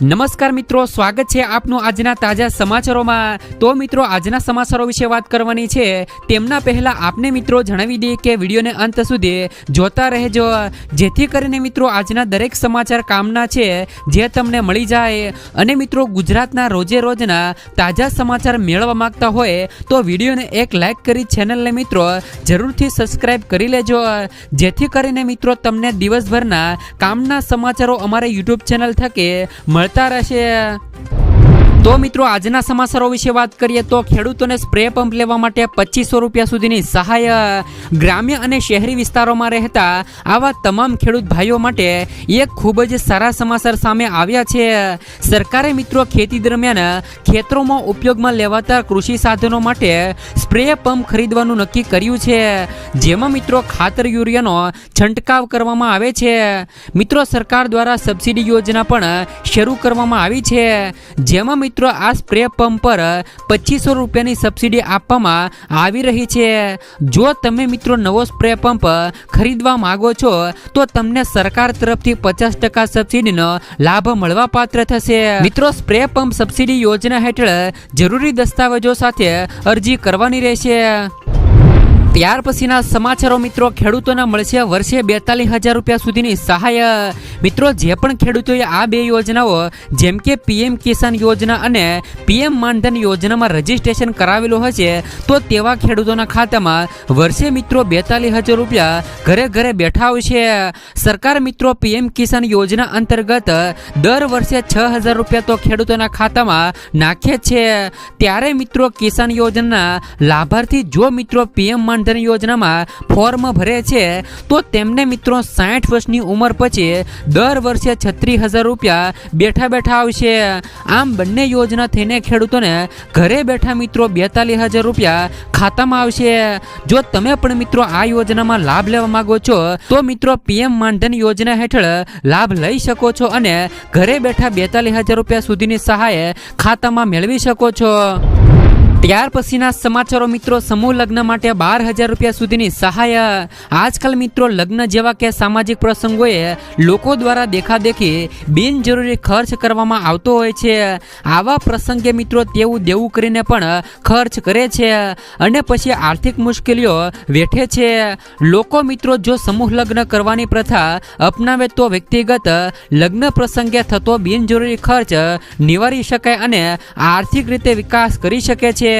નમસ્કાર મિત્રો, સ્વાગત છે આપનું આજના તાજા સમાચારોમાં. તો મિત્રો, આજના સમાચારો વિશે વાત કરવાની છે. તેમના પહેલા આપને મિત્રો જણાવી દઈએ કે વિડીયોને અંત સુધી જોતા રહેજો. જેથી કરીને મિત્રો, આજના દરેક સમાચાર કામના છે, જે તમને મળી જાય. અને મિત્રો, ગુજરાતના રોજે રોજના તાજા સમાચાર મેળવવા માંગતા હોય, તો વિડીયોને એક લાઈક કરી ચેનલને મિત્રો જરૂરથી સબસ્ક્રાઈબ કરી લેજો. જેથી કરીને મિત્રો, તમને દિવસભરના કામના સમાચારો અમારા યુટ્યુબ ચેનલ થકી મળતા રહેશે? તો મિત્રો, આજના સમાચારો વિશે વાત કરીએ તો ખેડૂતોને સ્પ્રે પંપ લેવા માટે પચીસો રૂપિયા સુધીની સહાય ગ્રામ્ય અને શહેરી વિસ્તારોમાં રહેતા આવા તમામ ખેડૂત ભાઈઓ માટે એક ખૂબ જ સારા સમાચાર સામે આવ્યા છે. સરકારે મિત્રો ખેતી દરમિયાન ખેતરોમાં ઉપયોગમાં લેવાતા કૃષિ સાધનો માટે સ્પ્રે પંપ ખરીદવાનું નક્કી કર્યું છે. જેમાં મિત્રો ખાતર યુરિયાનો છંટકાવ કરવામાં આવે છે. મિત્રો સરકાર દ્વારા સબસિડી યોજના પણ શરૂ કરવામાં આવી છે. જેમાં મિત્રો આ સ્પ્રે પંપ પર પચીસો રૂપિયાની સબસિડી આપવામાં આવી રહી છે. જો તમે મિત્રો નવો સ્પ્રે પંપ ખરીદવા માંગો છો, તો તમને સરકાર તરફથી પચાસ ટકા સબસિડીનો લાભ મળવા પાત્ર થશે મિત્રો સ્પ્રે પંપ સબસિડી યોજના હેઠળ જરૂરી દસ્તાવેજો સાથે અરજી કરવાની રહેશે. ત્યાર પછીના સમાચારો મિત્રો, ખેડૂતોને મળશે વર્ષે બેતાલીસ હજાર રૂપિયા સુધીની સહાય. મિત્રો, જે પણ ખેડૂતોએ આ બે યોજનાઓ, જેમ કે પીએમ કિસાન યોજના અને પીએમ માનધન યોજનામાં રજીસ્ટ્રેશન કરાવેલું હશે તો તેવા ખેડૂતોના ખાતામાં વર્ષે મિત્રો બેતાલીસ હજાર રૂપિયા ઘરે ઘરે બેઠા આવશે સરકાર મિત્રો, પીએમ કિસાન યોજના અંતર્ગત દર વર્ષે છ હજાર રૂપિયા તો ખેડૂતોના ખાતામાં નાખે છે. ત્યારે મિત્રો, કિસાન યોજનાના લાભાર્થી, જો મિત્રો પીએમ માનધન યોજનામાં ફોર્મ ભરે છે, તો તેમને મિત્રો સાઠ વર્ષની ઉંમર પછી દર વર્ષે છત્રીસ હજાર રૂપિયા બેઠા બેઠા આવશે. આમ બંને યોજના થઈને ખેડૂતોને ઘરે બેઠા મિત્રો બેતાલીસ હજાર રૂપિયા ખાતામાં આવશે. જો તમે પણ મિત્રો આ યોજનામાં લાભ લેવા માંગો છો, તો મિત્રો પીએમ માનધન યોજના હેઠળ લાભ લઈ શકો છો અને ઘરે બેઠા બેતાલીસ હજાર રૂપિયા સુધીની સહાય ખાતામાં મેળવી શકો છો. ત્યાર પછીના સમાચારો મિત્રો, સમૂહ લગ્ન માટે બાર હજાર રૂપિયા સુધીની સહાય, આજકાલ મિત્રો લગ્ન જેવા કે સામાજિક પ્રસંગોએ લોકો દ્વારા દેખાદેખી બિનજરૂરી ખર્ચ કરવામાં આવતો હોય છે. આવા પ્રસંગે મિત્રો તેવું દેવું કરીને પણ ખર્ચ કરે છે અને પછી આર્થિક મુશ્કેલીઓ વેઠે છે. લોકો મિત્રો જો સમૂહ લગ્ન કરવાની પ્રથા અપનાવે તો વ્યક્તિગત લગ્ન પ્રસંગે થતો બિનજરૂરી ખર્ચ નિવારી શકાય અને આર્થિક રીતે વિકાસ કરી શકે છે.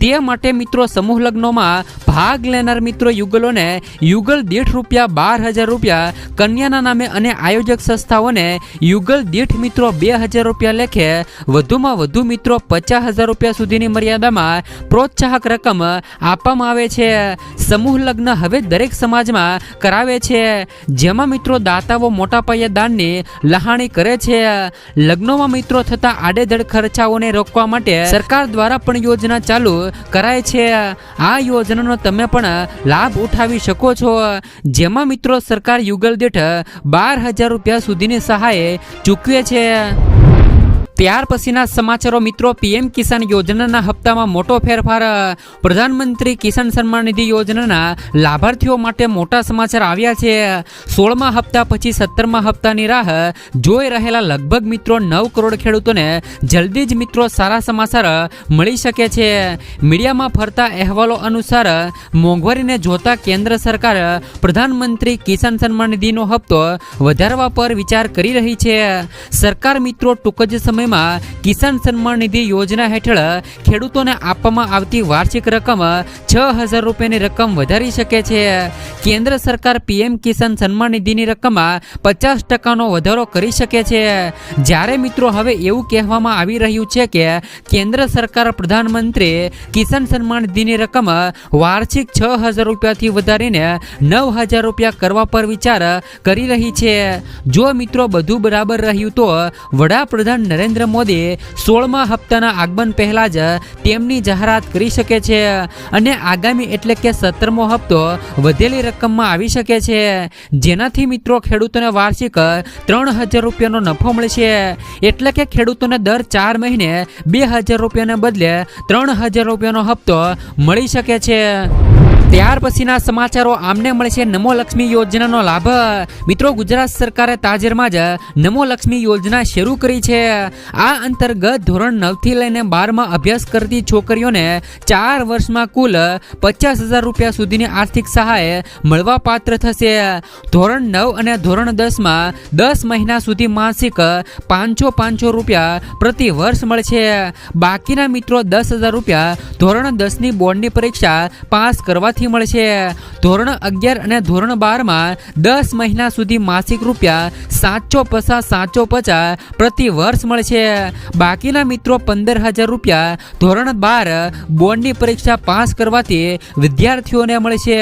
તે માટે મિત્રો સમૂહ લગ્નોમાં ભાગ લેનાર મિત્રો યુગલોને યુગલ દીઠ રૂપિયા બાર હજાર રૂપિયા, કન્યાના નામે અને આયોજક સંસ્થાઓને યુગલ દીઠ મિત્રો બે હજાર રૂપિયા લેખે વધુમાં વધુ મિત્રો પચાસ હજાર રૂપિયા સુધીની મર્યાદામાં પ્રોત્સાહક રકમ આપવામાં આવે છે. સમૂહ લગ્ન હવે દરેક સમાજમાં કરાવે છે. જેમાં મિત્રો દાતાઓ મોટા પાયે દાનની લહાણી કરે છે. લગ્નોમાં મિત્રો થતા આડેધડ ખર્ચાઓને રોકવા માટે સરકાર દ્વારા પણ યોજના ચાલુ કરાય છે. આ યોજનાનો તમે પણ લાભ ઉઠાવી શકો છો. જેમાં મિત્રો સરકાર યુગલ દીઠ બાર હજાર રૂપિયા સુધીની સહાય ચૂકવે છે. ત્યાર પછીના સમાચારો મિત્રો, પીએમ કિસાન યોજનાના હપ્તામાં મોટો ફેરફાર પ્રધાનમંત્રી કિસાન સન્માન નિધિ યોજનાના લાભાર્થીઓ માટે મોટા સમાચાર આવ્યા છે. સોળમા હપ્તા પછી સત્તરમા હપ્તાની રાહ જોઈ રહેલા લગભગ મિત્રો નવ કરોડ ખેડૂતોને જલ્દી જ મિત્રો સારા સમાચાર મળી શકે છે. મીડિયામાં ફરતા અહેવાલો અનુસાર મોંઘવારીને જોતા કેન્દ્ર સરકાર પ્રધાનમંત્રી કિસાન સન્માન નિધિનો હપ્તો વધારવા પર વિચાર કરી રહી છે. સરકાર મિત્રો ટૂંક જ સમયમાં કિસાન સન્માન નિધિ યોજના હેઠળ ખેડૂતોને આપવામાં આવતી વાર્ષિક રકમ છ હજાર રૂપિયાની રકમ વધારી શકે છે. કેન્દ્ર સરકાર પીએમ કિસાન સન્માન નિધિની રકમમાં પચાસ ટકાનો વધારો કરી શકે છે. જ્યારે મિત્રો હવે એવું કહેવામાં આવી રહ્યું છે કે કેન્દ્ર સરકાર પ્રધાનમંત્રી કિસાન સન્માન નિધિની રકમ વાર્ષિક છ હજાર રૂપિયાથી વધારીને નવ હજાર રૂપિયા કરવા પર વિચાર કરી રહી છે. જો મિત્રો બધું બરાબર રહ્યું તો વડાપ્રધાન નરેન્દ્ર મોદી સોળમા હપ્તાના આગમન પહેલા જ તેમની જાહેરાત કરી શકે છે અને આગામી એટલે કે સત્તરમો હપ્તો વધેલી રકમમાં આવી શકે છે. જેનાથી મિત્રો ખેડૂતોને વાર્ષિક ત્રણ હજાર રૂપિયાનો નફો મળશે એટલે કે ખેડૂતોને દર ચાર મહિને બે હજાર રૂપિયાને બદલે ત્રણ હજાર રૂપિયાનો હપ્તો મળી શકે છે. ત્યાર પછીના સમાચારો આમને મળે છે નમો લક્ષ્મી યોજનાનો લાભ. મિત્રો, ગુજરાત સરકારે તાજેરમાં જ નમો લક્ષ્મી યોજના શરૂ કરી છે. આ અંતર્ગત ધોરણ નવથી લઈને બારમાં અભ્યાસ કરતી છોકરીઓને ચાર વર્ષમાં કુલ પચાસ હજાર રૂપિયા સુધીની આર્થિક સહાય મળવા પાત્ર થશે. ધોરણ નવ અને ધોરણ દસમાં દસ મહિના સુધી માસિક પાંચસો પાંચસો રૂપિયા પ્રતિ વર્ષ મળશે. બાકીના મિત્રો દસ હજાર રૂપિયા ધોરણ દસની બોર્ડની પરીક્ષા પાસ કરવાથી મળશે. ધોરણ અગિયાર અને ધોરણ બારમાં દસ મહિના સુધી માસિક રૂપિયા સાતસો પચાસ સાતસો પચાસ પ્રતિ વર્ષ મળશે. બાકીના મિત્રો પંદર હજાર રૂપિયા ધોરણ બાર બોર્ડની પરીક્ષા પાસ કરવાથી વિદ્યાર્થીઓને મળશે.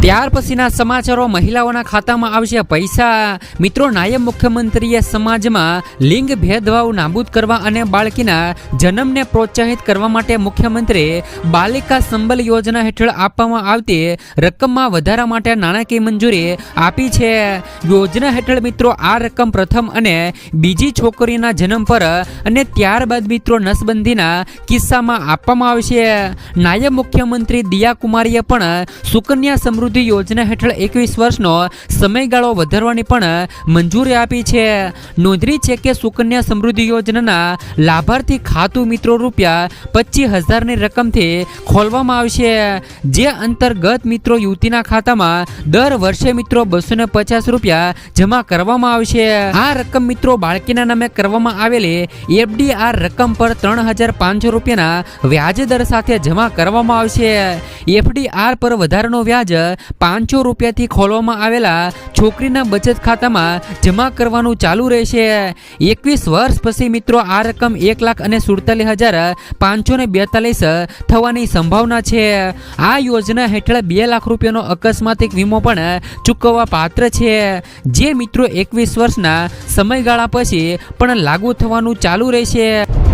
ત્યાર પછીના સમાચારો મહિલાઓના ખાતામાં આવશે. પૈસા. મિત્રો, નાયબ મુખ્યમંત્રીએ સમાજમાં લિંગ ભેદભાવ નાબૂદ કરવા અને બાળકીના જન્મને પ્રોત્સાહિત કરવા માટે મુખ્યમંત્રી બાલિકા સંબલ યોજના હેઠળ આપવામાં આવતી રકમમાં વધારા માટે નાણાકીય મંજૂરી આપી છે. યોજના હેઠળ, મિત્રો, આ રકમ પ્રથમ અને બીજી છોકરીના જન્મ પર અને ત્યારબાદ, મિત્રો, નસબંધીના કિસ્સામાં આપવામાં આવશે. નાયબ મુખ્યમંત્રી દિયા કુમારીએ પણ સુકન્યા સમૃદ્ધિ યોજના હેઠળ એકવીસ વર્ષનો સમયગાળો વધારવાની પણ મંજૂરી આપી છે. નોંધણી છે કે સુકન્યા સમૃદ્ધિ યોજનાના લાભાર્થી ખાતું મિત્રો રૂપિયા પચીસ હજારની રકમથી ખોલવામાં આવશે. જે અંતર્ગત મિત્રો યુવતીના ખાતામાં દર વર્ષે મિત્રો બસો પચાસ રૂપિયા જમા કરવામાં આવશે. આ રકમ મિત્રો બાળકીના નામે કરવામાં આવેલી એફડી આ રકમ પર ત્રણ હજાર પાંચસો રૂપિયાના વ્યાજ દર સાથે જમા કરવામાં આવશે. એફડી આર પર વધારાનો વ્યાજ પાંચસો રૂપિયાથી ખોલવામાં આવેલા છોકરીના બચત ખાતામાં જમા કરવાનું ચાલુ રહેશે. એકવીસ વર્ષ પછી મિત્રો, આ રકમ એક લાખ અને સુડતાલીસ હજાર પાંચસો ને બેતાલીસ થવાની સંભાવના છે. આ યોજના હેઠળ બે લાખ રૂપિયાનો અકસ્માતિક વીમો પણ ચૂકવવા પાત્ર છે. જે મિત્રો એકવીસ વર્ષના સમયગાળા પછી પણ લાગુ થવાનું ચાલુ રહેશે.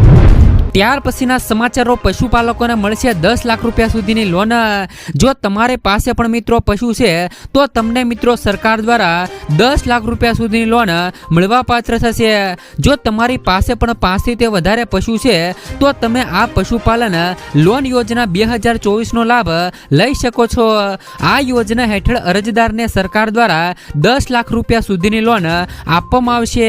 ત્યાર પછીના સમાચારો પશુપાલકોને મળશે દસ લાખ રૂપિયા સુધીની લોન. જો તમારી પાસે પણ મિત્રો પશુ છે, તો તમને મિત્રો સરકાર દ્વારા દસ લાખ રૂપિયા સુધીની લોન મળવા પાત્ર થશે. જો તમારી પાસે પણ પાંચથી તે વધારે પશુ છે, તો તમે આ પશુપાલન લોન યોજના બે હજાર ચોવીસનો લાભ લઈ શકો છો. આ યોજના હેઠળ અરજદારને સરકાર દ્વારા દસ લાખ રૂપિયા સુધીની લોન આપવામાં આવશે.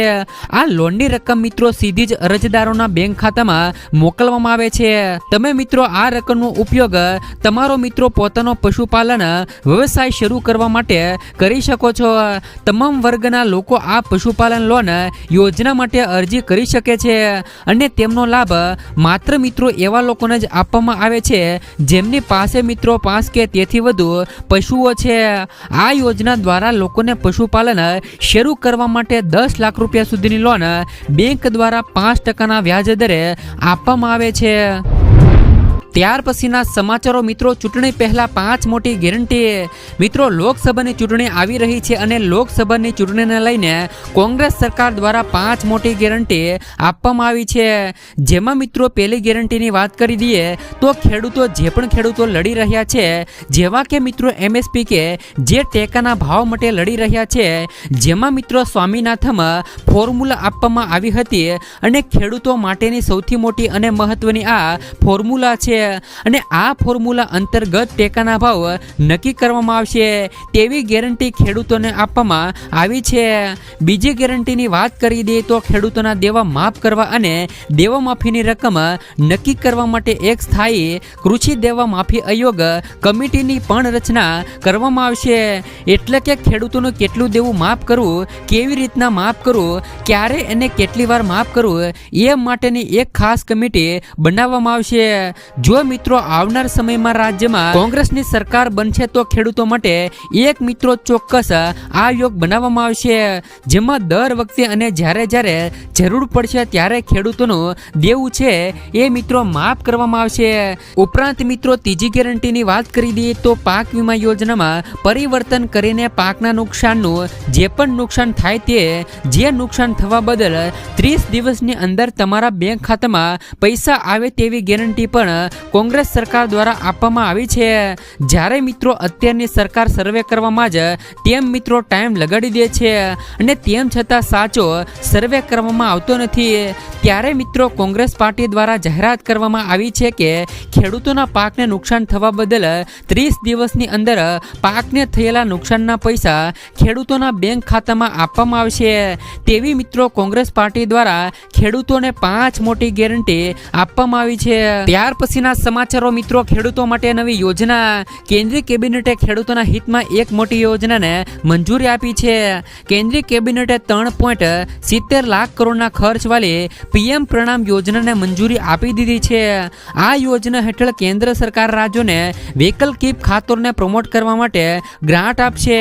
આ લોનની રકમ મિત્રો સીધી જ અરજદારોના બેંક ખાતામાં મોકલવામાં આવે છે. તમે મિત્રો આ રકમનો ઉપયોગ તમારો મિત્રો પોતાનો પશુપાલન, વ્યવસાય શરૂ કરવા માટે કરી શકો છો. તમામ વર્ગના લોકો આ પશુપાલન લોન યોજના માટે અરજી કરી શકે છે અને તેમનો લાભ માત્ર મિત્રો એવા લોકોને જ આપવામાં આવે છે, જેમની પાસે મિત્રો પાંચ કે તેથી વધુ પશુઓ છે. આ યોજના દ્વારા લોકોને પશુપાલન શરૂ કરવા માટે દસ લાખ રૂપિયા સુધીની લોન બેંક દ્વારા પાંચ ટકાના વ્યાજ દરે આપવામાં આવે છે. ત્યાર પછીના સમાચારો મિત્રો, ચૂંટણી પહેલાં પાંચ મોટી ગેરંટી મિત્રો, લોકસભાની ચૂંટણી આવી રહી છે અને લોકસભાની ચૂંટણીને લઈને કોંગ્રેસ સરકાર દ્વારા પાંચ મોટી ગેરંટી આપવામાં આવી છે. જેમાં મિત્રો, પહેલી ગેરંટીની વાત કરી દઈએ તો ખેડૂતો, જે પણ ખેડૂતો લડી રહ્યા છે, જેવા કે મિત્રો, એમએસપી કે જે ટેકાના ભાવ માટે લડી રહ્યા છે, જેમાં મિત્રો સ્વામીનાથનમાં ફોર્મ્યુલા આપવામાં આવી હતી અને ખેડૂતો માટેની સૌથી મોટી અને મહત્વની આ ફોર્મ્યુલા છે. અને આ ફોર્મ્યુલા અંતર્ગત ટેકાના ભાવ નક્કી કરવામાં આવશે. તેવી ગેરંટી ખેડૂતોને આપવામાં આવી છે. બીજી ગેરંટીની વાત કરી દઈએ તો ખેડૂતોના દેવા માફ કરવા અને દેવા માફીની રકમ નક્કી કરવા માટે એક સ્થાયી કૃષિ દેવા માફી આયોગ કમિટીની પણ રચના કરવામાં આવશે. એટલે કે ખેડૂતોનું કેટલું દેવું માફ કરવું, કેવી રીતના માફ કરવું, ક્યારે એને કેટલી વાર માફ કરવું, એ માટેની એક ખાસ કમિટી બનાવવામાં આવશે. જો મિત્રો આવનાર સમયમાં રાજ્યમાં કોંગ્રેસની સરકાર બનશે તો ખેડૂતો માટે એક મિત્રો ચોક્કસ આ યોગ બનાવવામાં આવશે. જેમાં દર વખતે અને જ્યારે જ્યારે જરૂર પડશે ત્યારે ખેડૂતોનું દેવું છે. એ મિત્રો માફ કરવામાં આવશે. ઉપરાંત મિત્રો ત્રીજી ગેરંટીની વાત કરી દઈએ તો પાક વીમા યોજનામાં પરિવર્તન કરીને પાકના નુકસાનનું જે પણ નુકસાન થાય તે, જે નુકસાન થવા બદલ ત્રીસ દિવસની અંદર તમારા બેંક ખાતામાં પૈસા આવે તેવી ગેરંટી પણ કોંગ્રેસ સરકાર દ્વારા આપવામાં આવી છે. જ્યારે મિત્રો અત્યારની સરકાર સર્વે કરવામાં જ તેમ મિત્રો ટાઈમ લગાડી દે છે અને તેમ છતાં સાચો સર્વે કરવામાં આવતો નથી. ત્યારે મિત્રો કોંગ્રેસ પાર્ટી દ્વારા જાહેરાત કરવામાં આવી છે કે ખેડૂતોના પાકને નુકસાન થવા બદલ ત્રીસ દિવસની અંદર પાકને થયેલા નુકસાનના પૈસા ખેડૂતોના બેંક ખાતામાં આપવામાં આવશે. તેવી મિત્રો કોંગ્રેસ પાર્ટી દ્વારા ખેડૂતોને પાંચ મોટી ગેરંટી આપવામાં આવી છે. ત્યાર પછીના સમાચારો મિત્રો, ખેડૂતો માટે નવી યોજના. કેન્દ્રીય કેબિનેટે ખેડૂતોના હિતમાં એક મોટી યોજનાને મંજૂરી આપી છે. કેન્દ્રીય કેબિનેટે ત્રણ પોઈન્ટ સિત્તેર લાખ કરોડના ખર્ચવાળી પીએમ પ્રણામ યોજનાને મંજૂરી આપી દીધી છે. આ યોજના હેઠળ કેન્દ્ર સરકાર રાજ્યોને વૈકલ્પિક ખાતરને પ્રમોટ કરવા માટે ગ્રાન્ટ આપશે.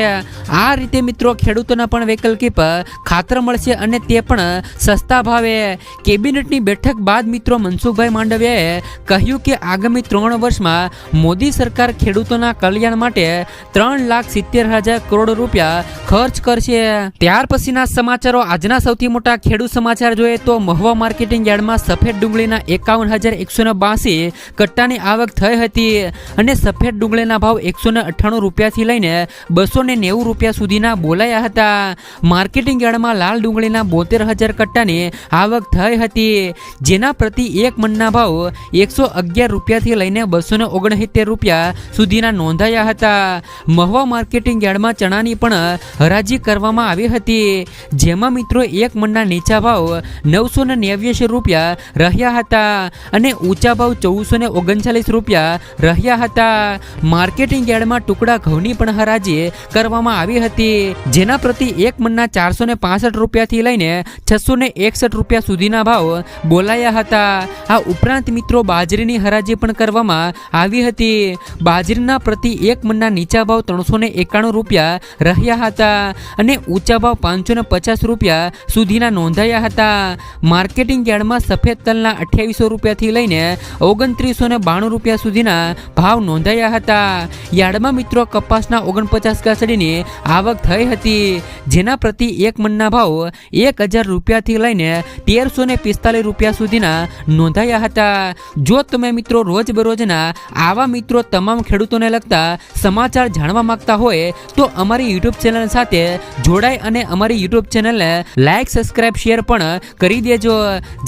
આ રીતે મિત્રો, ખેડૂતોને પણ વૈકલ્પિક ખાતર મળશે અને તે પણ સસ્તા ભાવે. કેબિનેટની બેઠક બાદ મિત્રો, મનસુખભાઈ માંડવિયાએ કહ્યું કે આગામી ત્રણ વર્ષમાં મોદી સરકાર ખેડૂતોના કલ્યાણ માટે ત્રણ લાખ સિત્તેર હજાર કરોડ રૂપિયા ખર્ચ કરશે. ત્યાર પછીના સમાચારો આજના સૌથી મોટા ખેડૂત સમાચાર જોઈએ તો મહુવા માર્કેટિંગ યાર્ડમાં સફેદ ડુંગળીના એકાવન હજાર એકસો ને બાસી કટ્ટાની આવક થઈ હતી અને સફેદ ડુંગળીના ભાવ એકસો ને અઠ્ઠાણું રૂપિયાથી લઈને બસો ને નેવું રૂપિયા સુધીના બોલાયા હતા. માર્કેટિંગ યાર્ડમાં લાલ ડુંગળીના બોતેર હજાર કટ્ટાની આવક થઈ હતી. જેના પ્રતિ એક મણના ભાવ એકસો અગિયાર રૂપિયાથી લઈને બસો ને ઓગણસિત્તેર રૂપિયા સુધીના નોંધાયા હતા. મહુવા માર્કેટિંગ યાર્ડમાં ચણાની પણ હરાજી કરવામાં આવી હતી. જેમાં મિત્રો એક મણના નીચા ભાવ નવસો ને નેવ્યાસી રૂપિયા રહ્યા હતા અને ઊંચા ભાવ ચૌદસો ને ઓગણચાલીસ રૂપિયા રહ્યા હતા. માર્કેટિંગ યાર્ડમાં ટુકડા ઘઉંની પણ હરાજી કરવામાં આવી હતી. જેના પ્રતિ એક મણના ચારસો ને પાસઠ રૂપિયાથી લઈને છસો ને એકસઠ રૂપિયા સુધીના ભાવ બોલાયા હતા. આ ઉપરાંત મિત્રો બાજરીની હરાજી પણ કરવામાં આવી હતી. બાજરીના પ્રતિ એક મણના નીચા ભાવ ત્રણસો એકાણું રૂપિયા રહ્યા હતા અને ઊંચા ભાવ પાંચસો પચાસ રૂપિયા સુધીના નોંધાયા હતા. માર્કેટિંગ યાર્ડમાં સફેદ તલના અઠ્યાવીસો રૂપિયાથી લઈને ઓગણત્રીસો બાણું રૂપિયા સુધીના ભાવ નોંધાયા હતા. યાર્ડમાં મિત્રો કપાસના ઓગણપચાસ કાસડીની આવક થઈ હતી, જેના પ્રતિ એક મણના ભાવ એક હજાર રૂપિયાથી લઈને તેરસો ને પિસ્તાલીસ રૂપિયા સુધીના નોંધાયા હતા. જો તમે મિત્રો રોજબરોજના આવા મિત્રો તમામ ખેડૂતોને લગતા સમાચાર જાણવા માંગતા હોય તો અમારી યુટ્યુબ ચેનલ સાથે જોડાય અને અમારી યુટ્યુબ ચેનલને લાઇક સબસ્ક્રાઇબ શેર પણ કરી દેજો.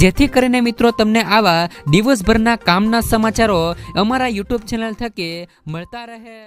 જેથી કરીને મિત્રો તમને આવા દિવસભરના કામના સમાચારો અમારા યુટ્યુબ ચેનલ થકી મળતા રહે.